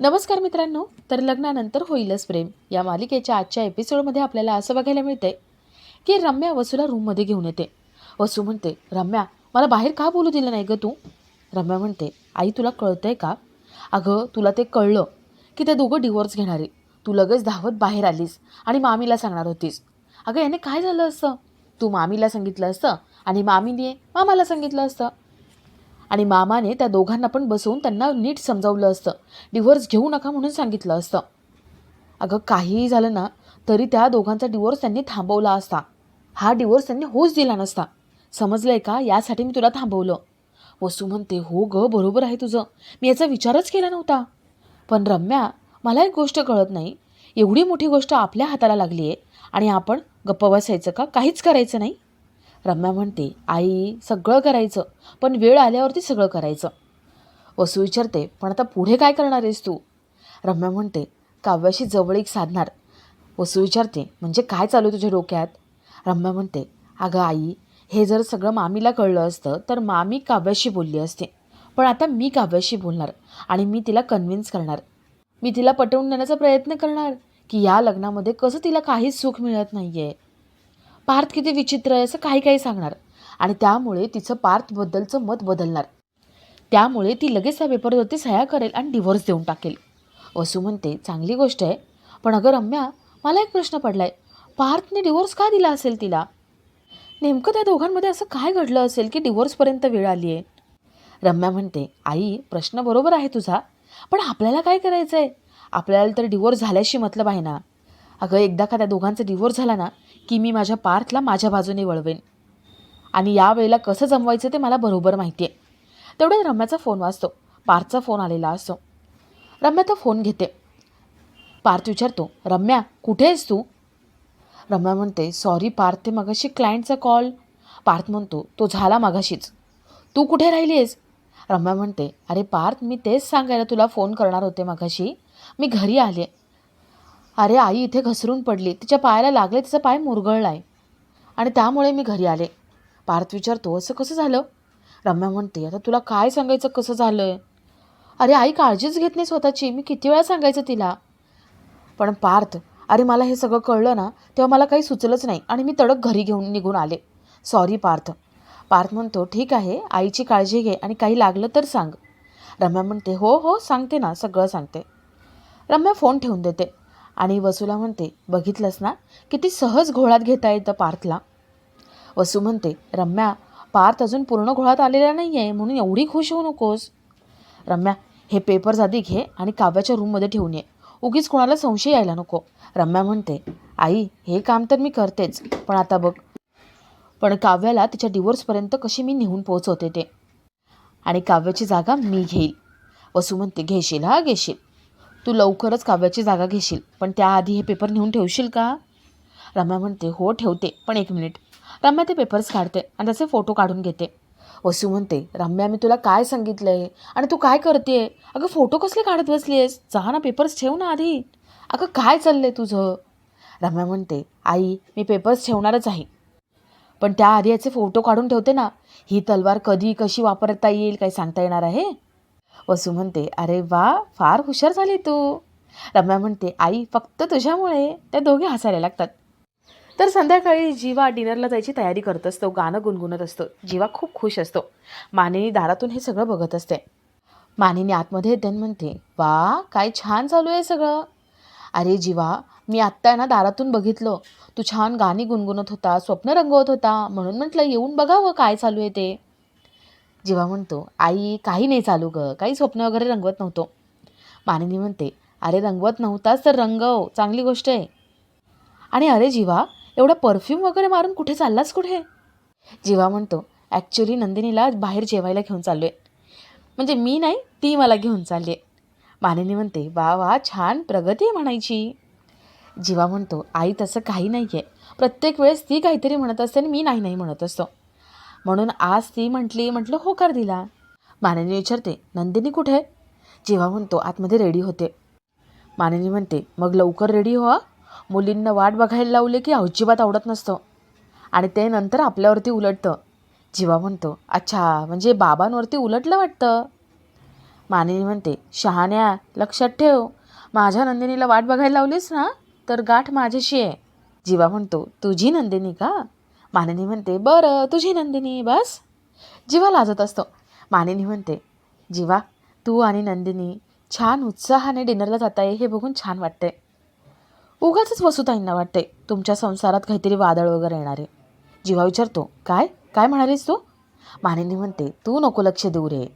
नमस्कार मित्रांनो तर लग्नानंतर होईलच प्रेम. या मालिकेच्या आजच्या एपिसोडमध्ये आपल्याला असं बघायला मिळतंय की रम्या वसूला रूममध्ये घेऊन येते. वसू म्हणते रम्या मला बाहेर का बोलू दिलं नाही गं तू? रम्या म्हणते आई तुला कळतंय का? अगं तुला ते कळलं की ते दोघं डिवोर्स घेणारे. तू लगेच धावत बाहेर आलीस आणि मामीला सांगणार होतीस. अगं याने काय झालं असतं तू मामीला सांगितलं असतं आणि मामीने मामाला सांगितलं असतं. आणि मामाने त्या दोघांना पण बसवून त्यांना नीट समजावलं असतं. डिवोर्स घेऊ नका म्हणून सांगितलं असतं. अगं काहीही झालं ना तरी त्या दोघांचा डिवोर्स त्यांनी थांबवला असता. हा डिवोर्स त्यांनी होच दिला नसता. समजलं आहे का? यासाठी मी तुला थांबवलं. वसू म्हणते हो ग बरोबर आहे तुझं. मी याचा विचारच केला नव्हता. पण रम्या मला एक गोष्ट कळत नाही. एवढी मोठी गोष्ट आपल्या हाताला लागली आहे आणि आपण गप्प बसायचं का? काहीच करायचं नाही. रम्या म्हणते आई सगळं करायचं पण वेळ आल्यावरती सगळं करायचं. वसू विचारते पण आता पुढे काय करणार आहेस तू? रम्या म्हणते काव्याशी जवळीक साधणार. वसू विचारते म्हणजे काय चालू आहे तुझ्या डोक्यात? रम्या म्हणते अगं आई हे जर सगळं मामीला कळलं असतं तर मामी काव्याशी बोलली असते. पण आता मी काव्याशी बोलणार आणि मी तिला कन्व्हिन्स करणार. मी तिला पटवून देण्याचा प्रयत्न करणार की या लग्नामध्ये कसं तिला काहीच सुख मिळत नाही आहे पार्थ किती विचित्र आहे असं काही काही सांगणार. आणि त्यामुळे तिचं पार्थबद्दलचं मत बदलणार. त्यामुळे ती लगेच त्या पेपरवरती सह्या करेल आणि डिव्होर्स देऊन टाकेल. वसू म्हणते चांगली गोष्ट आहे. पण अगं रम्या मला एक प्रश्न पडला आहे पार्थने डिव्होर्स का दिला असेल तिला? नेमकं त्या दोघांमध्ये असं काय घडलं असेल की डिव्होर्सपर्यंत वेळ आली आहे? रम्या म्हणते आई प्रश्न बरोबर आहे तुझा. पण आपल्याला काय करायचं आहे आपल्याला तर डिवोर्स झाल्याशी मतलब आहे ना. अगं एकदा का त्या दोघांचा डिवोर्स झाला ना की मी माझ्या पार्थला माझ्या बाजूने वळवेन. आणि या वेळेला कसं जमवायचं ते मला बरोबर माहिती आहे तेवढ्यात रम्याचा फोन वाजतो. पार्थचा फोन आलेला असतो. रम्या तो फोन घेते. पार्थ विचारतो रम्या कुठे आहेस तू? रम्या म्हणते सॉरी पार्थ ते मगाशी क्लायंटचा कॉल पार्थ म्हणतो तो झाला मगाशीच. तू कुठे राहिली आहेस रम्या म्हणते अरे पार्थ मी तेच सांगायला तुला फोन करणार होते मगाशी. मी घरी आले अरे आई इथे घसरून पडली. तिच्या पायाला लागले तिचा पाय मुरगळला आहे आणि त्यामुळे मी घरी आले. पार्थ विचारतो असं कसं झालं? रम्या म्हणते आता तुला काय सांगायचं कसं झालं आहे अरे आई काळजीच घेत नाही स्वतःची. मी किती वेळा सांगायचं तिला? पण पार्थ अरे मला हे सगळं कळलं ना तेव्हा मला काही सुचलंच नाही आणि मी तडक घरी घेऊन निघून आले. सॉरी पार्थ. पार्थ म्हणतो ठीक आहे आईची काळजी घे आणि काही लागलं तर सांग. रम्या म्हणते हो हो सांगते ना सगळं सांगते. रम्या फोन ठेवून देते. आणि वसूला म्हणते बघितलंस ना? किती सहज घोळात घेता येतं पार्थला. वसू म्हणते रम्या पार्थ अजून पूर्ण घोळात आलेला नाही आहे म्हणून एवढी खुश होऊ नकोस. रम्या हे पेपर्स आधी घे आणि काव्याच्या रूममध्ये ठेवून ये. उगीच कोणाला संशय यायला नको. रम्या म्हणते आई हे काम तर मी करतेच पण आता बघ. पण काव्याला तिच्या डिवोर्सपर्यंत कशी मी नेऊन पोहोचवते ते. आणि काव्याची जागा मी घेईल. वसू म्हणते घेशील हा घेशील. तू लवकरच काव्याची जागा घेशील. पण त्याआधी हे पेपर नेऊन ठेवशील का? रम्या म्हणते हो ठेवते. पण एक मिनिट. रम्या ते पेपर्स काढते आणि त्याचे फोटो काढून घेते. वसू म्हणते रम्या मी तुला काय सांगितलं आहे आणि तू काय करते अगं फोटो कसले काढत बसली आहेस जा ना पेपर्स ठेव ना आधी. अगं काय चाललं आहे तुझं? रम्या म्हणते आई मी पेपर्स ठेवणारच आहे. पण त्याआधी याचे फोटो काढून ठेवते ना. ही तलवार कधी कशी वापरता येईल काही सांगता येणार आहे? वसू म्हणते अरे वा फार हुशार झाली तू. रम्या म्हणते आई फक्त तुझ्यामुळे. त्या दोघे हसायला लागतात. तर संध्याकाळी जीवा डिनरला जायची तयारी करत असतो गाणं गुणगुणत असतो. जीवा खूप खुश असतो. मानिनी दारातून हे सगळं बघत असते. मानिनी आतमध्ये येते म्हणते वा काय छान चालू आहे सगळं. अरे जीवा मी आत्ता ना दारातून बघितलं. तू छान गाणी गुणगुणत होता स्वप्न रंगवत होता. म्हणून म्हटलं येऊन बघावं काय चालू आहे ते. जीवा म्हणतो आई काही नाही चालू ग. काही स्वप्न वगैरे रंगवत नव्हतो. मानिनी म्हणते अरे रंगवत नव्हताच तर रंगव चांगली गोष्ट आहे. आणि अरे जीवा एवढा परफ्यूम वगैरे मारून कुठे चाललास कुठे? जीवा म्हणतो ॲक्च्युली नंदिनीला बाहेर जेवायला घेऊन चाललो आहे म्हणजे मी नाही ती मला घेऊन चालली आहे मानिनी म्हणते वा वा छान प्रगती आहे म्हणायची. जीवा म्हणतो आई तसं काही नाही आहे प्रत्येक वेळेस ती काहीतरी म्हणत असते आणि मी नाही नाही म्हणत असतो. म्हणून आज ती म्हटली म्हटलं होकार दिला. माननी विचारते नंदिनी कुठे जेव्हा म्हणतो आतमध्ये रेडी होते. माननी म्हणते मग लवकर रेडी हो मुलींना वाट बघायला लावले की अजिबात आवडत नसतं. आणि ते नंतर आपल्यावरती उलटतं. जीवा म्हणतो अच्छा म्हणजे बाबांवरती उलटलं वाटतं? माननी म्हणते शहाण्या लक्षात ठेव. माझ्या नंदिनीला वाट बघायला लावलीस ना तर गाठ माझ्याशी आहे. जीवा म्हणतो तुझी नंदिनी का? मानिनी म्हणते बरं तुझी नंदिनी बस. जीवा लाजत असतो. मानिनी म्हणते जीवा तू आणि नंदिनी छान उत्साहाने डिनरला जाताय हे बघून छान वाटते. उगाच वसुताईंना वाटते तुमच्या संसारात काहीतरी वादळ वगैरे येणार. आहे जीवा विचारतो काय? काय म्हणालीस तू? मानिनी म्हणते तू नको लक्ष देऊ रे.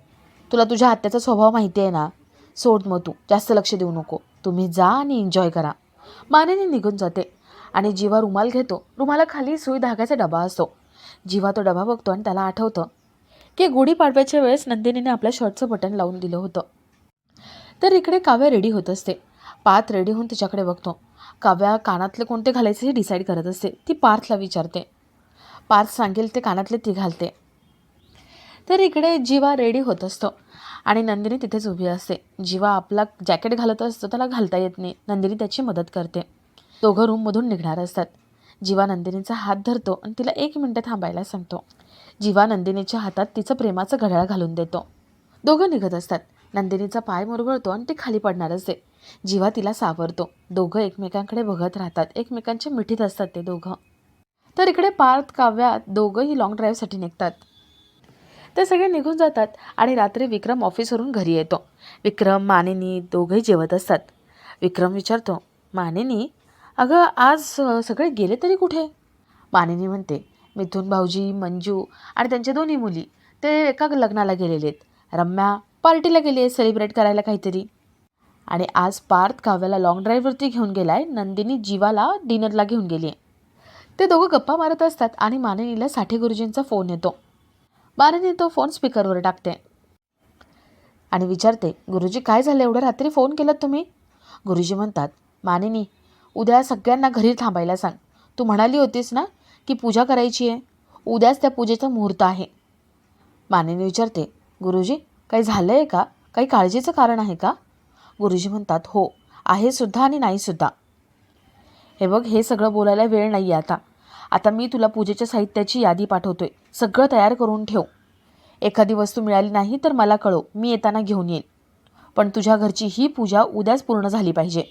तुला तुझ्या आत्याचा स्वभाव माहिती आहे ना? सोड मग तू जास्त लक्ष देऊ नको. तुम्ही जा आणि एन्जॉय करा. मानिनी निघून जाते. आणि जीवा रुमाल घेतो. रुमाला खाली सुई धाग्याचा डबा असतो. जीवा तो डबा बघतो आणि त्याला आठवतं की गुढीपाडव्याच्या वेळेस नंदिनीने आपल्या शर्टचं बटन लावून दिलं होतं. तर इकडे काव्या रेडी होत असते. पार्थ रेडी होऊन तिच्याकडे बघतो. काव्या कानातले कोणते घालायचे हे डिसाईड करत असते. ती पार्थला विचारते. पार्थ सांगेल ते कानातले ती घालते. तर इकडे जीवा रेडी होत असतो आणि नंदिनी तिथेच उभी असते. जीवा आपला जॅकेट घालत असतो त्याला घालता येत नाही. नंदिनी त्याची मदत करते. दोघं रूममधून निघणार असतात. जीवा नंदिनीचा हात धरतो आणि तिला एक मिनटं थांबायला सांगतो. जीवा नंदिनीच्या हातात तिचं प्रेमाचं घड्याळ घालून देतो. दोघं निघत असतात. नंदिनीचा पाय मुरगळतो आणि ती खाली पडणार असते. जीवा तिला सावरतो. दोघं एकमेकांकडे बघत राहतात. एकमेकांच्या मिठीत असतात ते दोघं. तर इकडे पार्थ काव्यात दोघंही लाँग ड्राईव्हसाठी निघतात. ते सगळे निघून जातात आणि रात्री विक्रम ऑफिसवरून घरी येतो. विक्रम मानिनी दोघंही जेवत असतात. विक्रम विचारतो मानिनी अगं आज सगळे गेले तरी कुठे? मानिनी म्हणते मिथून भाऊजी मंजू आणि त्यांच्या दोन्ही मुली ते एका लग्नाला गेलेले आहेत. रम्या पार्टीला गेली आहे सेलिब्रेट करायला काहीतरी. आणि आज पार्थ काव्याला लाँग ड्राईव्हवरती घेऊन गेलाय नंदिनी जीवाला डिनरला घेऊन गेली आहे. ते दोघं गप्पा मारत असतात आणि मानिनीला साठे गुरुजींचा फोन येतो. मानिनी तो फोन स्पीकरवर टाकते. आणि विचारते गुरुजी काय झालं? एवढं रात्री फोन केलात तुम्ही? गुरुजी म्हणतात मानिनी उद्या सगळ्यांना घरी थांबायला सांग. तू म्हणाली होतीस ना की पूजा करायची आहे? उद्याच त्या पूजेचा मुहूर्त आहे. मानेने विचारते गुरुजी काही झालं आहे का? काही काळजीचं कारण आहे का? गुरुजी म्हणतात हो आहे सुद्धा आणि नाही सुद्धा. हे बघ हे सगळं बोलायला वेळ नाही आहे आता. आता मी तुला पूजेच्या साहित्याची यादी पाठवतोय. सगळं तयार करून ठेव. एखादी वस्तू मिळाली नाही तर मला कळव. मी येताना घेऊन येईन पण तुझ्या घरची ही पूजा उद्याच पूर्ण झाली पाहिजे.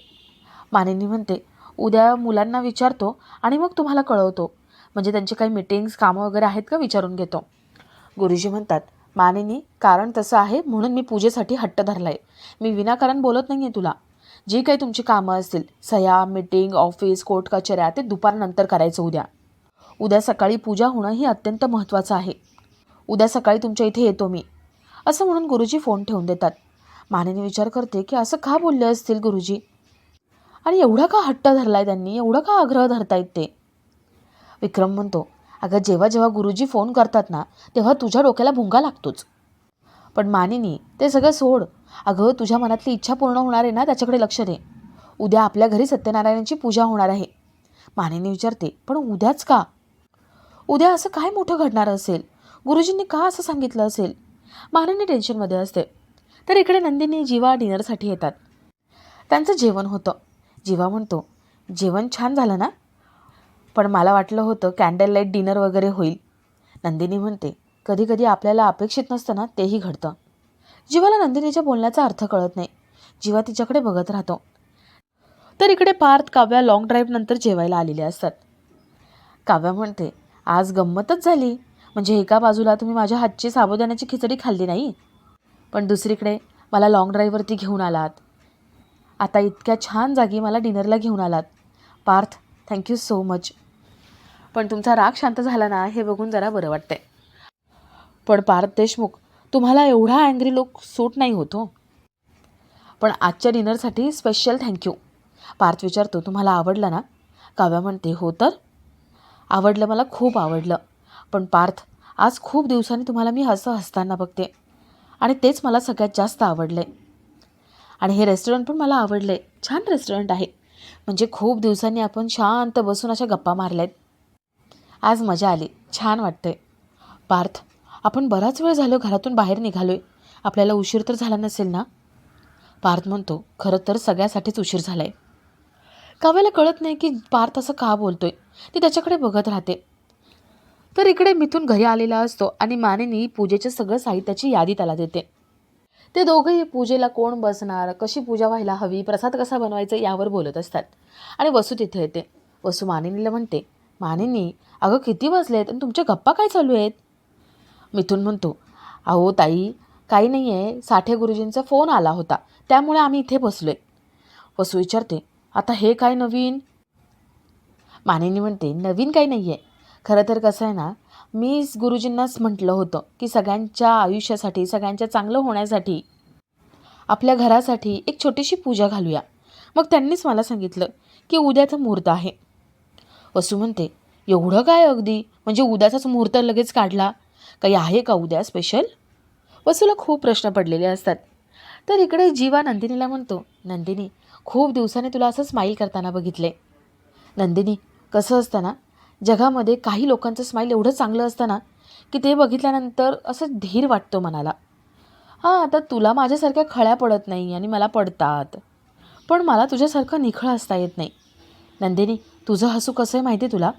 मानेनी म्हणते उद्या मुलांना विचारतो आणि मग तुम्हाला कळवतो. म्हणजे त्यांचे काही मीटिंग्स कामं वगैरे आहेत का विचारून घेतो. गुरुजी म्हणतात मानिनी कारण तसं आहे म्हणून मी पूजेसाठी हट्ट धरला आहे मी विनाकारण बोलत नाही आहे तुला. जी काही तुमची कामं असतील सह्या मीटिंग ऑफिस कोर्ट कचऱ्या ते दुपारनंतर करायचं उद्या. उद्या सकाळी पूजा होणं ही अत्यंत महत्त्वाचं आहे. उद्या सकाळी तुमच्या इथे येतो मी. असं म्हणून गुरुजी फोन ठेवून देतात. मानेने विचार करते की असं का बोलले असतील गुरुजी? आणि एवढा का हट्ट धरलाय त्यांनी? एवढा का आग्रह धरतायत ते? विक्रम म्हणतो अगं जेव्हा जेव्हा गुरुजी फोन करतात ना तेव्हा तुझ्या डोक्याला भुंगा लागतोच. पण मानिनी ते सगळं सोड. अगं तुझ्या मनातली इच्छा पूर्ण होणार आहे ना त्याच्याकडे लक्ष दे. उद्या आपल्या घरी सत्यनारायणाची पूजा होणार आहे. मानिनी विचारते पण उद्याच का? उद्या असं काय मोठं घडणार असेल? गुरुजींनी का असं सांगितलं असेल? मानिनी टेन्शनमध्ये असते. तर इकडे नंदिनी जीवा डिनरसाठी येतात. त्यांचं जेवण होतं. जीवा म्हणतो. जेवण छान झालं ना? पण मला वाटलं होतं कॅन्डल लाइट डिनर वगैरे होईल. नंदिनी म्हणते कधी कधी आपल्याला अपेक्षित नसतं ना तेही घडतं. जीवाला नंदिनीच्या बोलण्याचा अर्थ कळत नाही. जीवा तिच्याकडे बघत राहतो. तर इकडे पार्थ काव्या लाँग ड्राईव्ह नंतर जेवायला आलेले असतात. काव्या म्हणते आज गंमतच झाली. म्हणजे एका बाजूला तुम्ही माझ्या हातची साबुदाण्याची खिचडी खाल्ली नाही? पण दुसरीकडे मला लाँग ड्राईव्हवरती घेऊन आलात. आता इतक्या छान जागी मला डिनरला घेऊन आलात. पार्थ थँक्यू सो मच पण तुमचा राग शांत झाला ना हे बघून जरा बरं वाटतंय. पण पार्थ देशमुख तुम्हाला एवढा अँग्री लोक सूट नाही होतो हो. पण आजच्या डिनरसाठी स्पेशल थँक्यू पार्थ विचारतो तुम्हाला आवडलं ना? काव्या म्हणते हो तर? आवडलं मला खूप आवडलं. पण पार्थ आज खूप दिवसांनी तुम्हाला मी हसं हसताना बघते. आणि तेच मला सगळ्यात जास्त आवडलं आहे आणि हे रेस्टॉरंट पण मला आवडलं आहे छान रेस्टॉरंट आहे. म्हणजे खूप दिवसांनी आपण शांत बसून अशा गप्पा मारल्या आहेत आज मजा आली. छान वाटतंय. पार्थ आपण बराच वेळ झालो घरातून बाहेर निघालो आहे आपल्याला उशीर तर झाला नसेल ना? पार्थ म्हणतो खरं तर सगळ्यासाठीच उशीर झाला आहे काव्याला कळत नाही की पार्थ असं का बोलतोय. ती त्याच्याकडे बघत राहते. तर इकडे मिथून घरी आलेला असतो आणि मानेनी पूजेच्या सगळं साहित्याची यादी त्याला देते. ते दोघंही पूजेला कोण बसणार? कशी पूजा व्हायला हवी? प्रसाद कसा बनवायचा यावर बोलत असतात. आणि वसू तिथे येते. वसू मानिनीला म्हणते मानिनी अगं किती वाजलेत आणि तुमच्या गप्पा काय चालू आहेत? मिथून म्हणतो अहो ताई काही नाही आहे साठे गुरुजींचा फोन आला होता. त्यामुळे आम्ही इथे बसलो आहे वसू विचारते आता हे काय नवीन? मानिनी म्हणते नवीन काही नाही आहे खरं तर कसं आहे ना मी गुरुजींनाच म्हटलं होतं की सगळ्यांच्या आयुष्यासाठी सगळ्यांच्या चांगलं होण्यासाठी आपल्या घरासाठी एक छोटीशी पूजा घालूया. मग त्यांनीच मला सांगितलं की उद्याचा मुहूर्त आहे. वसू म्हणते एवढं काय अगदी? म्हणजे उद्याचाच मुहूर्त लगेच काढला? काही आहे का उद्या स्पेशल वसूला खूप प्रश्न पडलेले असतात. तर इकडे जीवा नंदिनीला म्हणतो नंदिनी खूप दिवसाने तुला असं स्माईल करताना बघितले. नंदिनी कसं असतं ना? जगामध्ये काही लोकांचं स्माईल एवढं चांगलं असतं ना की ते बघितल्यानंतर असं धीर वाटतो मनाला. हां आता तुला माझ्यासारख्या खळ्या पडत नाही आणि मला पडतात. पण मला तुझ्यासारखं निखळ असता येत नाही. नंदिनी तुझं हसू कसं आहे माहिती आहे तुला?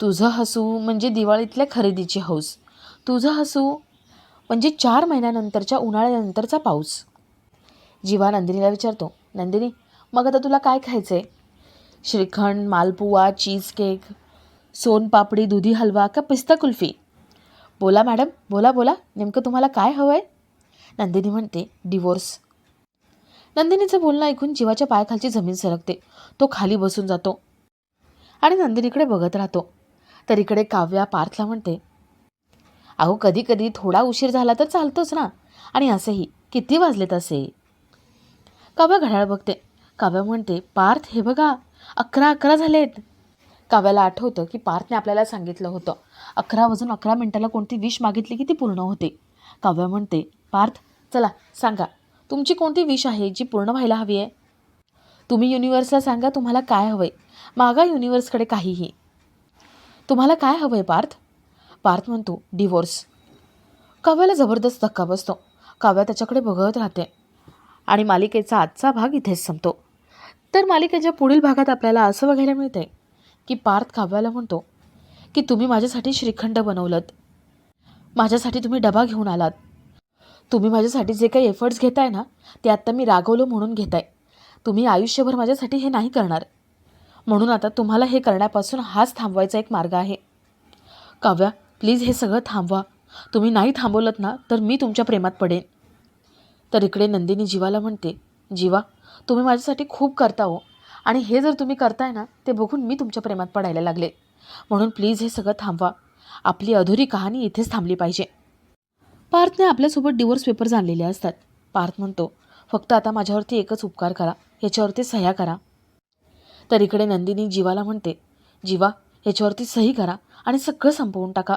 तुझं हसू म्हणजे दिवाळीतल्या खरेदीची हौस. तुझं हसू म्हणजे चार महिन्यानंतरच्या उन्हाळ्यानंतरचा पाऊस. जीवा नंदिनीला विचारतो नंदिनी मग आता तुला काय खायचं आहे श्रीखंड मालपुवा चीज केक सोनपापडी दुधी हलवा का पिस्ता कुल्फी? बोला मॅडम बोला बोला. नेमकं तुम्हाला काय हवं आहे नंदिनी म्हणते डिवोर्स. नंदिनीचं बोलणं ऐकून जीवाच्या पायाखालची जमीन सरकते. तो खाली बसून जातो आणि नंदिनीकडे बघत राहतो. तर इकडे काव्या पार्थला म्हणते अहो कधी कधी थोडा उशीर झाला तर चालतोच ना. आणि असंही किती वाजलेत असे? काव्या घड्याळ बघते. काव्या म्हणते पार्थ हे बघा अकरा अकरा झालेत. काव्याला आठवतं की पार्थने आपल्याला सांगितलं होतं. अकरा वाजून अकरा मिनिटाला कोणती विश मागितली की ती पूर्ण होते. काव्या म्हणते पार्थ चला सांगा. तुमची कोणती विश आहे जी पूर्ण व्हायला हवी आहे? तुम्ही युनिवर्सला सांगा तुम्हाला काय हवं आहे मागा युनिवर्सकडे काहीही. तुम्हाला काय हवं आहे पार्थ? पार्थ म्हणतो डिवोर्स काव्याला जबरदस्त धक्का बसतो. काव्या त्याच्याकडे बघत राहते. आणि मालिकेचा आजचा भाग इथेच संपतो. तर मालिकेच्या पुढील भागात आपल्याला असं बघायला मिळतं आहे की पार्थ काव्याला म्हणतो की तुम्ही माझ्यासाठी श्रीखंड बनवलत. माझ्यासाठी तुम्ही डबा घेऊन आलात. तुम्ही माझ्यासाठी जे काही एफर्ट्स घेताय ना ते आत्ता मी रागवलो म्हणून घेताय. तुम्ही आयुष्यभर माझ्यासाठी हे नाही करणार. म्हणून आता तुम्हाला हे करण्यापासून हाच थांबवायचा एक मार्ग आहे. काव्या प्लीज हे सगळं थांबवा. तुम्ही नाही थांबवलत ना तर मी तुमच्या प्रेमात पडेन. तर इकडे नंदिनी जीवाला म्हणते जीवा तुम्ही माझ्यासाठी खूप करता हो. आणि हे जर तुम्ही करताय ना ते बघून मी तुमच्या प्रेमात पडायला लागले. म्हणून प्लीज हे सगळं थांबवा. आपली अधुरी कहाणी इथेच थांबली पाहिजे. पार्थने आपल्यासोबत डिवोर्स पेपर्स आणलेले असतात. पार्थ म्हणतो फक्त आता माझ्यावरती एकच उपकार करा. याच्यावरती सह्या करा. तर इकडे नंदिनी जीवाला म्हणते जीवा याच्यावरती सही करा आणि सगळं संपवून टाका.